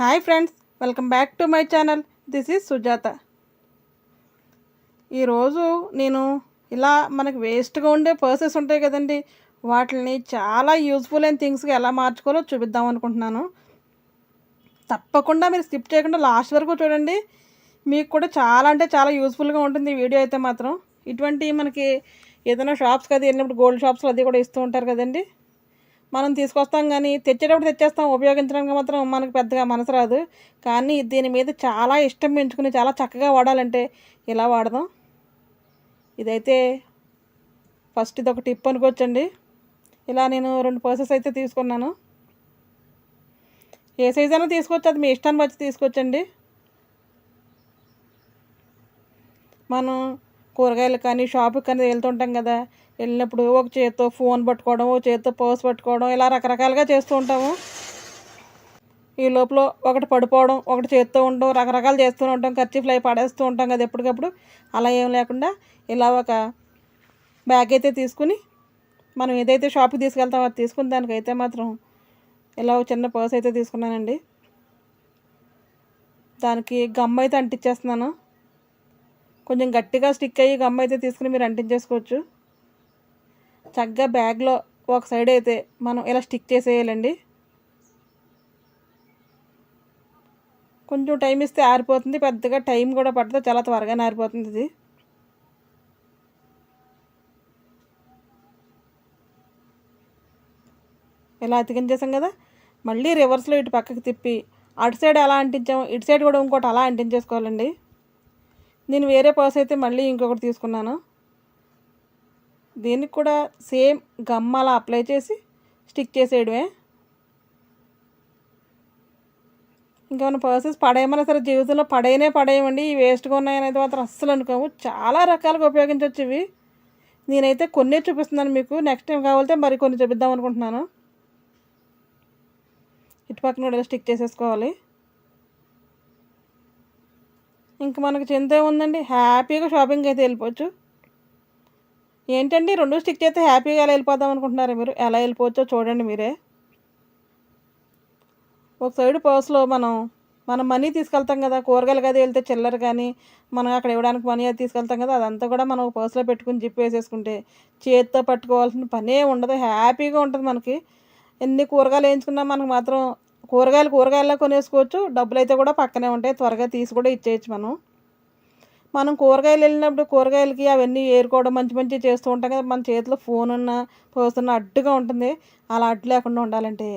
Hi friends welcome back to my channel. This is Sujatha. ఈరోజు నేను ఇలా మనకి వేస్ట్గా ఉండే పర్సెస్ ఉంటాయి కదండి వాటిని చాలా యూస్ఫుల్ అయిన థింగ్స్గా ఎలా మార్చుకోవాలో చూపిద్దాం అనుకుంటున్నాను. తప్పకుండా మీరు స్కిప్ చేయకుండా లాస్ట్ వరకు చూడండి. మీకు కూడా చాలా అంటే చాలా యూస్ఫుల్గా ఉంటుంది ఈ వీడియో అయితే మాత్రం. ఇటువంటి మనకి ఏదైనా షాప్స్కి అది వెళ్ళినప్పుడు గోల్డ్ షాప్స్లో అది కూడా ఇస్తూ ఉంటారు కదండి. మనం తీసుకొస్తాం కానీ తెచ్చేటప్పుడు తెచ్చేస్తాం. ఉపయోగించడానికి మాత్రం మనకు పెద్దగా మనసు రాదు. కానీ దీని మీద చాలా ఇష్టం పెంచుకుని చాలా చక్కగా వాడాలంటే ఇలా వాడదాం? ఇదైతే ఫస్ట్ ఇది ఒక టిప్ అనుకోవచ్చండి. ఇలా నేను రెండు పర్సెస్ అయితే తీసుకున్నాను. ఏ సైజ్ అయినా తీసుకోవచ్చు. అది మీ ఇష్టాన్ని బట్టి తీసుకోవచ్చండి. మనం కూరగాయలు కానీ షాపుకి కానీ వెళ్తుంటాం కదా. వెళ్ళినప్పుడు ఒక చేత్తో ఫోన్ పట్టుకోవడం ఒక చేత్తో పర్స్ పట్టుకోవడం ఇలా రకరకాలుగా చేస్తూ ఉంటాము. ఈ లోపల ఒకటి పడిపోవడం ఒకటి చేత్తో ఉండడం రకరకాలు చేస్తూ ఉంటాం. ఖర్చు ఫ్లై పడేస్తూ ఉంటాం కదా ఎప్పటికప్పుడు. అలా ఏం లేకుండా ఇలా ఒక బ్యాగ్ అయితే తీసుకుని మనం ఏదైతే షాప్కి తీసుకెళ్తామో అది తీసుకున్న దానికైతే మాత్రం ఇలా ఒక చిన్న పర్స్ అయితే తీసుకున్నానండి. దానికి గమ్ అయితే అంటించేస్తున్నాను కొంచెం గట్టిగా స్టిక్ అయ్యి గమ్ అయితే తీసుకుని మీరు అంటించేసుకోవచ్చు. చక్కగా బ్యాగ్లో ఒక సైడ్ అయితే మనం ఇలా స్టిక్ చేసేయాలండి. కొంచెం టైం ఇస్తే ఆరిపోతుంది. పెద్దగా టైం కూడా పడుతుంది చాలా త్వరగా ఆరిపోతుంది ఇది. ఇలా అతికించేసాం కదా? మళ్ళీ రివర్స్లో ఇటు పక్కకి తిప్పి అటు సైడ్ ఎలా అంటించాము ఇటు సైడ్ కూడా ఇంకోటి అలా అంటించేసుకోవాలండి. నేను వేరే పర్స్ అయితే మళ్ళీ ఇంకొకటి తీసుకున్నాను. దీనికి కూడా సేమ్ గమ్ అలా అప్లై చేసి స్టిక్ చేసేయడమే. ఇంకా పర్సెస్ పడేయమన్నా సరే జీవితంలో పడేయనే పడేయమండి. ఈ వేస్ట్గా ఉన్నాయనేది మాత్రం అస్సలు అనుకోము. చాలా రకాలుగా ఉపయోగించవచ్చు ఇవి. నేనైతే కొన్ని చూపిస్తున్నాను మీకు. నెక్స్ట్ టైం కావాలంటే మరి కొన్ని చూపిద్దాం అనుకుంటున్నాను. ఇటు పక్కన కూడా స్టిక్ చేసేసుకోవాలి. ఇంక మనకు చింత ఏముందండి? హ్యాపీగా షాపింగ్ అయితే వెళ్ళిపోవచ్చు. ఏంటండి? రెండు స్టిక్ చేస్తే హ్యాపీగా ఎలా వెళ్ళిపోదాం అనుకుంటున్నారు మీరు? ఎలా వెళ్ళిపోవచ్చో చూడండి మీరే. ఒక సైడ్ పర్స్లో మనం మనం మనీ తీసుకెళ్తాం కదా కూరగాయలు కదా వెళ్తే చిల్లర కానీ మనం అక్కడ ఇవ్వడానికి మనీ అది తీసుకెళ్తాం కదా అదంతా కూడా మనం పర్స్లో పెట్టుకుని జిప్ వేసేసుకుంటే చేతితో పట్టుకోవాల్సిన పనే ఉండదు. హ్యాపీగా ఉంటుంది మనకి. ఎన్ని కూరగాయలు వేయించుకున్నా మనకు మాత్రం కూరగాయలు కూరగాయల్లో కొనేసుకోవచ్చు. డబ్బులు అయితే కూడా పక్కనే ఉంటాయి. త్వరగా తీసి కూడా ఇచ్చేయచ్చు మనం. మనం కూరగాయలు వెళ్ళినప్పుడు కూరగాయలకి అవన్నీ ఏరుకోవడం మంచి మంచి చేస్తూ ఉంటాం కదా. మన చేతిలో ఫోన్ ఉన్న పోస్తున్న అడ్డుగా ఉంటుంది. అలా అడ్డు లేకుండా ఉండాలంటే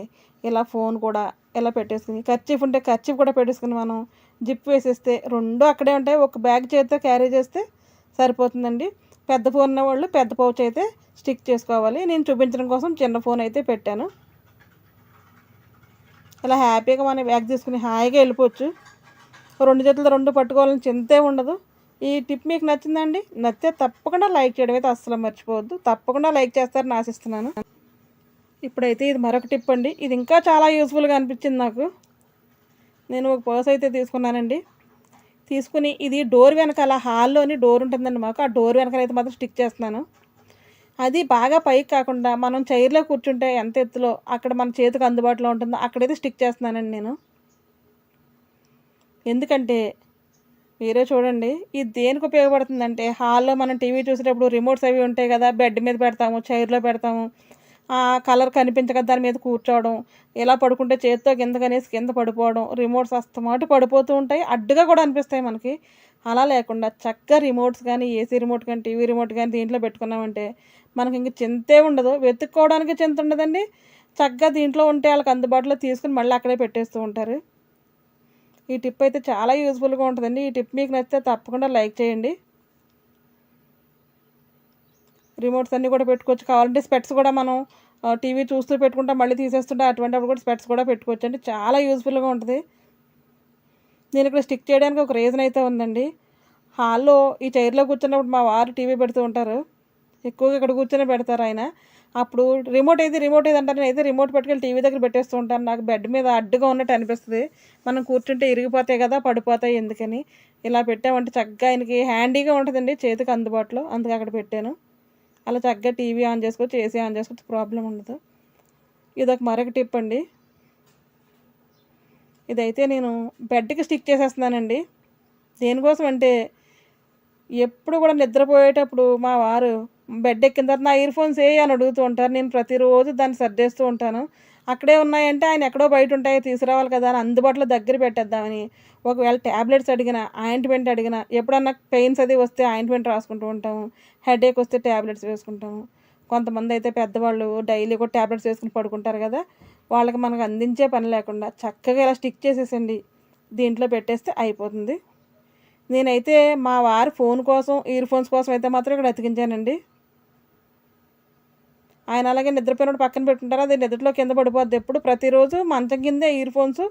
ఇలా ఫోన్ కూడా ఇలా పెట్టేసుకుని ఖర్చీఫ్ ఉంటే ఖర్చీఫ్ కూడా పెట్టేసుకుని మనం జిప్ వేసేస్తే రెండు అక్కడే ఉంటాయి. ఒక బ్యాగ్ చేతితో క్యారీ చేస్తే సరిపోతుందండి. పెద్ద ఫోన్ ఉన్న వాళ్ళు పెద్ద పౌచ్ అయితే స్టిక్ చేసుకోవాలి. నేను చూపించడం కోసం చిన్న ఫోన్ అయితే పెట్టాను. ఇలా హ్యాపీగా మనం బ్యాగ్ తీసుకుని హాయిగా వెళ్ళిపోవచ్చు. రెండు చేతులు రెండు పట్టుకోవాలని చింతే ఉండదు. ఈ టిప్ మీకు నచ్చిందండి నచ్చితే తప్పకుండా లైక్ చేయడం అయితే అస్సలు మర్చిపోవద్దు. తప్పకుండా లైక్ చేస్తారని ఆశిస్తున్నాను. ఇప్పుడైతే ఇది మరొక టిప్ అండి. ఇది ఇంకా చాలా యూస్ఫుల్గా అనిపించింది నాకు. నేను ఒక పర్స్ అయితే తీసుకున్నానండి. తీసుకుని ఇది డోర్ వెనకాల హాల్లోని డోర్ ఉంటుందండి మాకు. ఆ డోర్ వెనకాల అయితే మాత్రం స్టిక్ చేస్తున్నాను. అది బాగా పైకి కాకుండా మనం చైర్లో కూర్చుంటే ఎంత ఎత్తులో అక్కడ మన చేతికి అందుబాటులో ఉంటుందో అక్కడైతే స్టిక్ చేస్తున్నానండి నేను. ఎందుకంటే మీరే చూడండి ఇది దేనికి ఉపయోగపడుతుందంటే హాల్లో మనం టీవీ చూసేటప్పుడు రిమోట్స్ అవి ఉంటాయి కదా బెడ్ మీద పెడతాము చైర్లో పెడతాము ఆ కలర్ కనిపించక దాని మీద కూర్చోవడం ఇలా పడుకుంటే చేతితో కింద కనేసి కింద పడిపోవడం రిమోట్స్ అస్తమాటు పడిపోతూ ఉంటాయి అడ్డుగా కూడా అనిపిస్తాయి మనకి. అలా లేకుండా చక్కగా రిమోట్స్ కానీ ఏసీ రిమోట్ కానీ టీవీ రిమోట్ కానీ దీంట్లో పెట్టుకున్నామంటే మనకి ఇంక చింతే ఉండదు. వెతుక్కోవడానికి చింత ఉండదండి. చక్కగా దీంట్లో ఉంటే వాళ్ళకి అందుబాటులో తీసుకుని మళ్ళీ అక్కడే పెట్టేస్తూ ఉంటారు. ఈ టిప్ అయితే చాలా యూజ్ఫుల్గా ఉంటుందండి. ఈ టిప్ మీకు నచ్చితే తప్పకుండా లైక్ చేయండి. రిమోట్స్ అన్నీ కూడా పెట్టుకోవచ్చు. కావాలంటే స్పెట్స్ కూడా మనం టీవీ చూస్తూ పెట్టుకుంటా మళ్ళీ తీసేస్తుంటే అటువంటిప్పుడు కూడా స్పెట్స్ కూడా పెట్టుకోవచ్చు అండి చాలా యూజ్ఫుల్గా ఉంటుంది. నేను ఇక్కడ స్టిక్ చేయడానికి ఒక రీజన్ అయితే ఉందండి. హాల్లో ఈ చైర్లో కూర్చున్నప్పుడు మా వారు టీవీ పెడుతూ ఉంటారు. ఎక్కువగా ఇక్కడ కూర్చొని పెడతారు ఆయన. అప్పుడు రిమోట్ అయితే రిమోట్ ఏది అంటారు. అయితే రిమోట్ పట్టుకెళ్ళి టీవీ దగ్గర పెట్టేస్తూ ఉంటాను. నాకు బెడ్ మీద అడ్డుగా ఉన్నట్టు అనిపిస్తుంది. మనం కూర్చుంటే ఇరిగిపోతాయి కదా పడిపోతాయి ఎందుకని. ఇలా పెట్టామంటే చక్కగా ఆయనకి హ్యాండీగా ఉంటుందండి చేతికి అందుబాటులో. అందుకే అక్కడ పెట్టాను. అలా చక్కగా టీవీ ఆన్ చేసుకోవచ్చు ఏసీ ఆన్ చేసుకోవచ్చు ప్రాబ్లం ఉండదు. ఇదొక మరొక టిప్ అండి. ఇదైతే నేను బెడ్కి స్టిక్ చేసేస్తున్నానండి. దేనికోసం అంటే ఎప్పుడు కూడా నిద్రపోయేటప్పుడు మా వారు బెడ్ ఎక్కిన తర్వాత నా ఇయర్ ఫోన్స్ ఏ అని అడుగుతూ ఉంటారు. నేను ప్రతిరోజు దాన్ని సర్దేస్తూ ఉంటాను. అక్కడే ఉన్నాయంటే ఆయన ఎక్కడో బయట ఉంటాయో తీసుకురావాలి కదా అని అందుబాటులో దగ్గర పెట్టేద్దామని. ఒకవేళ ట్యాబ్లెట్స్ అడిగినా ఆయింట్మెంట్ అడిగినా ఎప్పుడన్నా పెయిన్స్ అది వస్తే ఆయింట్మెంట్ రాసుకుంటూ ఉంటాము. హెడేక్ వస్తే ట్యాబ్లెట్స్ వేసుకుంటాము. కొంతమంది అయితే పెద్దవాళ్ళు డైలీ కూడా ట్యాబ్లెట్స్ వేసుకుని పడుకుంటారు కదా వాళ్ళకి మనకు అందించే పని లేకుండా చక్కగా ఇలా స్టిక్ చేసేసండి. దీంట్లో పెట్టేస్తే అయిపోతుంది. నేనైతే మా వారి ఫోన్ కోసం ఇయర్ ఫోన్స్ కోసం అయితే మాత్రం ఇక్కడ అతికించానండి ఆయన అలాగే నిద్రపోయినప్పుడు పక్కన పెట్టుకుంటారు అది నిద్రలో కింద పడిపోద్ది. ఎప్పుడు ప్రతిరోజు మంచం కిందే ఇయర్ ఫోన్స్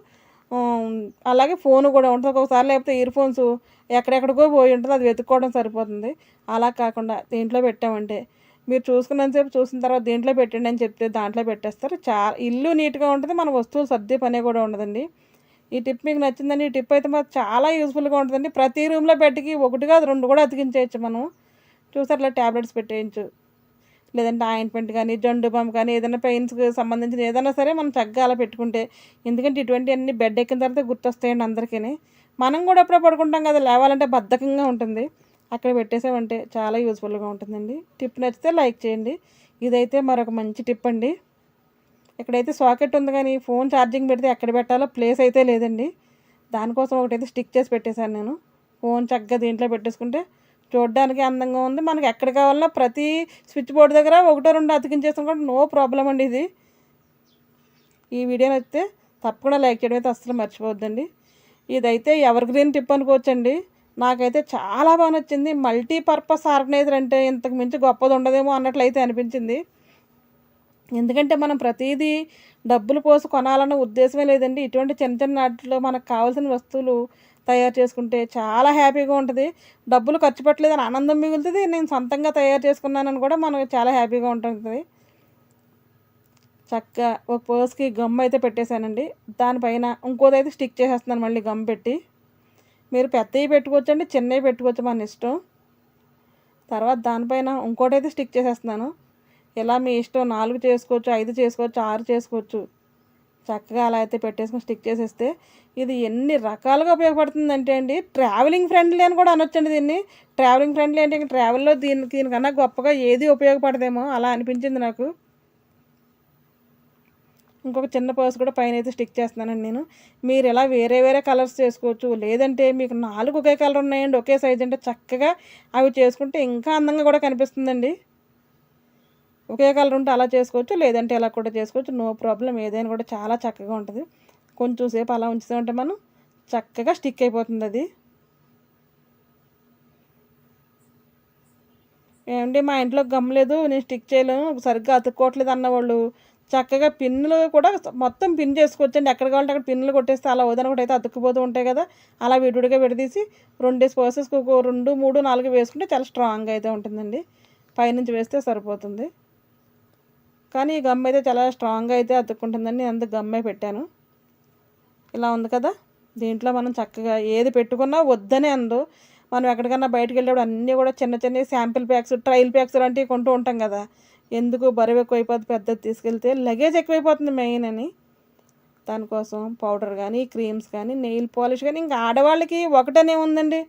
అలాగే ఫోన్ కూడా ఉంటుంది. ఒక్కొక్కసారి లేకపోతే ఇయర్ ఫోన్స్ ఎక్కడెక్కడికో పోయి ఉంటుంది అది వెతుక్కోవడం సరిపోతుంది. అలా కాకుండా దీంట్లో పెట్టామంటే మీరు చూసుకున్నంతసేపు చూసిన తర్వాత దీంట్లో పెట్టండి అని చెప్తే దాంట్లో పెట్టేస్తారు. చాలా ఇల్లు నీట్గా ఉంటుంది మన వస్తువులు సర్దే పనే కూడా ఉండదండి. ఈ టిప్ మీకు నచ్చిందండి. ఈ టిప్ అయితే మాకు చాలా యూస్ఫుల్గా ఉంటుందండి. ప్రతి రూమ్లో బెడ్కి ఒకటి కాదు రెండు కూడా అతికించేయచ్చు మనం. చూసారు అట్లా ట్యాబ్లెట్స్ పెట్టేయచ్చు. లేదంటే ఆయింట్మెంట్ కానీ జండు బామ్ కానీ ఏదైనా పెయిన్స్కి సంబంధించిన ఏదైనా సరే మనం చక్కగా అలా పెట్టుకుంటే ఎందుకంటే ఇటువంటి అన్ని బెడ్ ఎక్కిన తర్వాత గుర్తొస్తాయండి అందరికీ మనం కూడా ఎప్పుడో పడుకుంటాం కదా లేవాలంటే బద్ధకంగా ఉంటుంది. అక్కడ పెట్టేసామంటే చాలా యూస్ఫుల్గా ఉంటుందండి. టిప్ నచ్చితే లైక్ చేయండి. ఇదైతే మరొక మంచి టిప్ అండి. ఇక్కడైతే సాకెట్ ఉంది కానీ ఫోన్ ఛార్జింగ్ పెడితే ఎక్కడ పెట్టాలో ప్లేస్ అయితే లేదండి. దానికోసం ఒకటైతే స్టిక్ చేసి పెట్టేశాను నేను. ఫోన్ చక్కగా దీంట్లో పెట్టేసుకుంటే చూడడానికి అందంగా ఉంది. మనకి ఎక్కడ కావాలన్నా ప్రతి స్విచ్ బోర్డు దగ్గర ఒకటో రెండు అతికించేస్తాం కూడా నో ప్రాబ్లం అండి ఇది. ఈ వీడియో నచ్చితే తప్పకుండా లైక్ చేయడం అయితే అస్సలు మర్చిపోవద్దండి. ఇదైతే ఎవర్ గ్రీన్ టిప్ అనుకోవచ్చండి. నాకైతే చాలా బాగా నచ్చింది. మల్టీపర్పస్ ఆర్గనైజర్ అంటే ఇంతకు మించి గొప్పది ఉండదేమో అన్నట్లయితే అనిపించింది. ఎందుకంటే మనం ప్రతిదీ డబ్బులు పోసి కొనాలన్న ఉద్దేశమే లేదండి. ఇటువంటి చిన్న చిన్న వాటిలో మనకు కావాల్సిన వస్తువులు తయారు చేసుకుంటే చాలా హ్యాపీగా ఉంటుంది. డబ్బులు ఖర్చు పెట్టలేదని ఆనందం మిగులుతుంది. నేను సొంతంగా తయారు చేసుకున్నానని కూడా మనకు చాలా హ్యాపీగా ఉంటుంది. చక్కగా ఒక పర్స్కి గమ్ అయితే పెట్టేశానండి. దానిపైన ఇంకోదైతే స్టిక్ చేసేస్తున్నాను మళ్ళీ గమ్ పెట్టి. మీరు పెద్దవి పెట్టుకోవచ్చండి చిన్నవి పెట్టుకోవచ్చు మన ఇష్టం. తర్వాత దానిపైన ఇంకోటి అయితే స్టిక్ చేసేస్తున్నాను. ఇలా మీ ఇష్టం? నాలుగు చేసుకోవచ్చు ఐదు చేసుకోవచ్చు ఆరు చేసుకోవచ్చు. చక్కగా అలా అయితే పెట్టేసుకొని స్టిక్ చేసేస్తే ఇది ఎన్ని రకాలుగా ఉపయోగపడుతుందంటే అండి. ట్రావెలింగ్ ఫ్రెండ్లీ అని కూడా అనొచ్చండి దీన్ని. ట్రావెలింగ్ ఫ్రెండ్లీ అంటే ఇంకా ట్రావెల్లో దీనికి దీనికన్నా గొప్పగా ఏది ఉపయోగపడదేమో అలా అనిపించింది నాకు. ఇంకొక చిన్న పర్స్ కూడా పైన అయితే స్టిక్ చేస్తున్నానండి నేను. మీరు ఇలా వేరే వేరే కలర్స్ చేసుకోవచ్చు? లేదంటే మీకు నాలుగు ఒకే కలర్ ఉన్నాయండి ఒకే సైజ్ అంటే చక్కగా అవి చేసుకుంటే ఇంకా అందంగా కూడా కనిపిస్తుందండి. ఒకే కలర్ ఉంటే అలా చేసుకోవచ్చు లేదంటే ఇలా కూడా చేసుకోవచ్చు. నో ప్రాబ్లం ఏదైనా కూడా చాలా చక్కగా ఉంటుంది. కొంచెం సేపు అలా ఉంచుతామంటే మనం చక్కగా స్టిక్ అయిపోతుంది అది. ఏమండి మా ఇంట్లో గమ్మలేదు నేను స్టిక్ చేయలేను సరిగ్గా అతుక్కోవట్లేదు అన్నవాళ్ళు. చక్కగా పిన్నులు కూడా మొత్తం పిన్ చేసుకోవచ్చండి. ఎక్కడ కావాలంటే అక్కడ పిన్నులు కొట్టేస్తే అలా వదిన ఒకటి అయితే అతుక్కుపోతూ ఉంటాయి కదా. అలా విడివిడిగా విడదీసి రెండు పర్సెస్కి ఒక రెండు మూడు నాలుగు వేసుకుంటే చాలా స్ట్రాంగ్గా అయితే ఉంటుందండి. పైనుంచి వేస్తే సరిపోతుంది. కానీ ఈ గమ్ అయితే చాలా స్ట్రాంగ్గా అయితే అతుక్కుంటుందని నేను అంత గమ్మే పెట్టాను. ఇలా ఉంది కదా? దీంట్లో మనం చక్కగా ఏది పెట్టుకున్నా వద్దనే అందు. మనం ఎక్కడికన్నా బయటకు వెళ్ళేప్పుడు అన్నీ కూడా చిన్న చిన్న శాంపిల్ ప్యాక్స్ ట్రయల్ ప్యాక్స్ లాంటివి కొంటూ ఉంటాం కదా? ఎందుకు బరువు ఎక్కువైపోతుంది పెద్దది తీసుకెళ్తే? లగేజ్ ఎక్కువైపోతుంది మెయిన్ అని. దానికోసం పౌడర్ కానీ క్రీమ్స్ కానీ నెయిల్ పాలిష్ కానీ ఇంకా ఆడవాళ్ళకి ఒకటనే ఉందండి.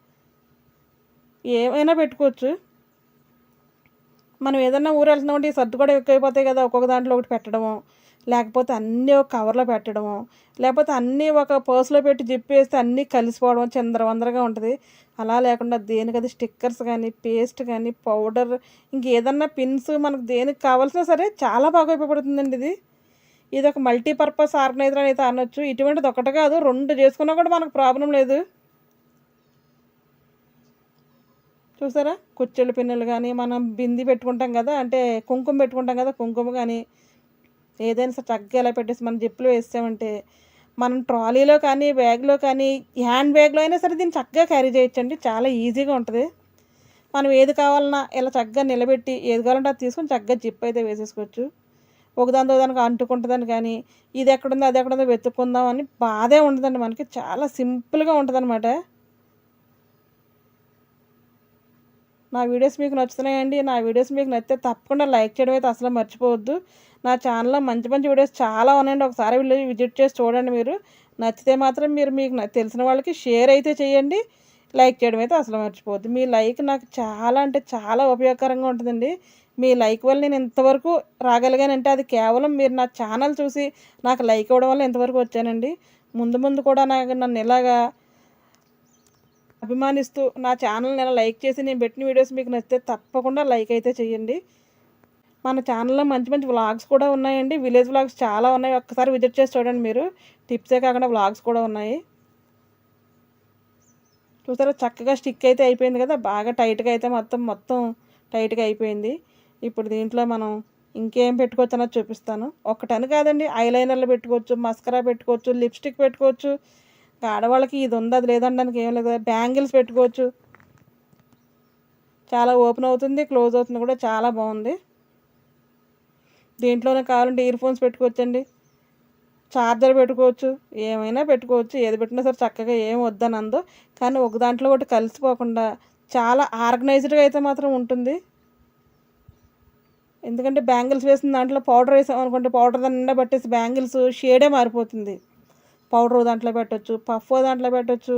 ఏమైనా పెట్టుకోవచ్చు. మనం ఏదన్నా ఊరు వెళ్తున్నామంటే ఈ సర్దు కూడా ఎక్కువైపోతాయి కదా ఒక్కొక్క దాంట్లో ఒకటి పెట్టడము. లేకపోతే అన్నీ ఒక కవర్లో పెట్టడము. లేకపోతే అన్నీ ఒక పర్స్లో పెట్టి జిప్పేస్తే అన్నీ కలిసిపోవడం చిందరవందరగా ఉంటుంది. అలా లేకుండా దేనికది స్టిక్కర్స్ కానీ పేస్ట్ కానీ పౌడర్ ఇంకేదన్నా పిన్స్ మనకు దేనికి కావాల్సినా సరే చాలా బాగా ఉపయోగపడుతుందండి ఇది. ఇది ఒక మల్టీపర్పస్ ఆర్గనైజర్ అని అయితే అనొచ్చు. ఇటువంటిది ఒకటి కాదు రెండు చేసుకున్నా కూడా మనకు ప్రాబ్లం లేదు. చూసారా? కుచ్చెళ్ళ పిన్నులు కానీ మనం బింది పెట్టుకుంటాం కదా అంటే కుంకుమ పెట్టుకుంటాం కదా కుంకుమ కానీ ఏదైనా సరే చక్కగా ఎలా పెట్టేసి మనం జిప్పులు వేసామంటే మనం ట్రాలీలో కానీ బ్యాగ్లో కానీ హ్యాండ్ బ్యాగ్లో అయినా సరే దీన్ని చక్కగా క్యారీ చేయొచ్చండి. చాలా ఈజీగా ఉంటుంది. మనం ఏది కావాలన్నా ఇలా చక్కగా నిలబెట్టి ఏది కావాలంటే అది తీసుకొని చక్కగా జిప్ అయితే వేసేసుకోవచ్చు. ఒకదానితో దానికి అంటుకుంటుందని కానీ ఇది ఎక్కడుందో అది ఎక్కడుందో వెతుక్కుందాం అని బాధే ఉండదండి మనకి. చాలా సింపుల్గా ఉంటుంది నా వీడియోస్ మీకు నచ్చుతున్నాయండి. నా వీడియోస్ మీకు నచ్చితే తప్పకుండా లైక్ చేయడం అయితే అసలు మర్చిపోవద్దు. నా ఛానల్లో మంచి మంచి వీడియోస్ చాలా ఉన్నాయండి. ఒకసారి వీళ్ళు విజిట్ చేసి చూడండి మీరు. నచ్చితే మాత్రం మీరు మీకు తెలిసిన వాళ్ళకి షేర్ అయితే చేయండి. లైక్ చేయడం అయితే అసలు మర్చిపోవద్దు. మీ లైక్ నాకు చాలా అంటే చాలా ఉపయోగకరంగా ఉంటుందండి. మీ లైక్ వల్ల నేను ఇంతవరకు రాగలిగానంటే అది కేవలం మీరు నా ఛానల్ చూసి నాకు లైక్ ఇవ్వడం వల్ల ఇంతవరకు వచ్చానండి. ముందు ముందు కూడా నాకు నన్ను ఇలాగా అభిమానిస్తూ నా ఛానల్ని ఎలా లైక్ చేసి నేను పెట్టిన వీడియోస్ మీకు నచ్చితే తప్పకుండా లైక్ అయితే చేయండి. మన ఛానల్లో మంచి మంచి వ్లాగ్స్ కూడా ఉన్నాయండి. విలేజ్ వ్లాగ్స్ చాలా ఉన్నాయి. ఒక్కసారి విజిట్ చేసి చూడండి మీరు. టిప్సే కాకుండా వ్లాగ్స్ కూడా ఉన్నాయి. చూసారా? చక్కగా స్టిక్ అయితే అయిపోయింది కదా? బాగా టైట్గా అయితే మొత్తం మొత్తం టైట్గా అయిపోయింది. ఇప్పుడు దీంట్లో మనం ఇంకేం పెట్టుకోవచ్చు అన్నది చూపిస్తాను. ఒకటని కాదండి ఐలైనర్లు పెట్టుకోవచ్చు మస్కరా పెట్టుకోవచ్చు లిప్స్టిక్ పెట్టుకోవచ్చు ఆడవాళ్ళకి ఇది ఉంది అది లేదనడానికి ఏం లేదు. బ్యాంగిల్స్ పెట్టుకోవచ్చు. చాలా ఓపెన్ అవుతుంది క్లోజ్ అవుతుంది కూడా చాలా బాగుంది. దీంట్లోనే కావాలంటే ఇయర్ ఫోన్స్ పెట్టుకోవచ్చండి. చార్జర్ పెట్టుకోవచ్చు ఏమైనా పెట్టుకోవచ్చు. ఏది పెట్టినా సరే చక్కగా ఏం వద్దని అందో కానీ ఒక దాంట్లో ఒకటి కలిసిపోకుండా చాలా ఆర్గనైజ్డ్గా అయితే మాత్రం ఉంటుంది. ఎందుకంటే బ్యాంగిల్స్ వేసిన దాంట్లో పౌడర్ వేసాం అనుకుంటే పౌడర్ దాని నిండా పట్టేసి బ్యాంగిల్స్ షేడే మారిపోతుంది. పౌడర్ ఒక దాంట్లో పెట్టచ్చు పఫ్ దాంట్లో పెట్టచ్చు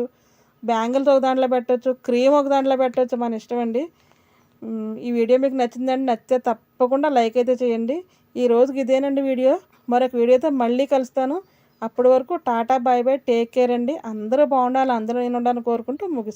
బ్యాంగిల్స్ ఒక దాంట్లో పెట్టచ్చు క్రీమ్ ఒక దాంట్లో పెట్టొచ్చు మన ఇష్టం అండి. ఈ వీడియో మీకు నచ్చిందండి నచ్చితే తప్పకుండా లైక్ అయితే చేయండి. ఈ రోజుకి ఇదేనండి వీడియో. మరొక వీడియోతో మళ్ళీ కలుస్తాను. అప్పటి వరకు tata bye bye take care అండి. అందరూ బాగుండాలి అందరూ నేను ఉండాలని కోరుకుంటూ ముగిస్తాను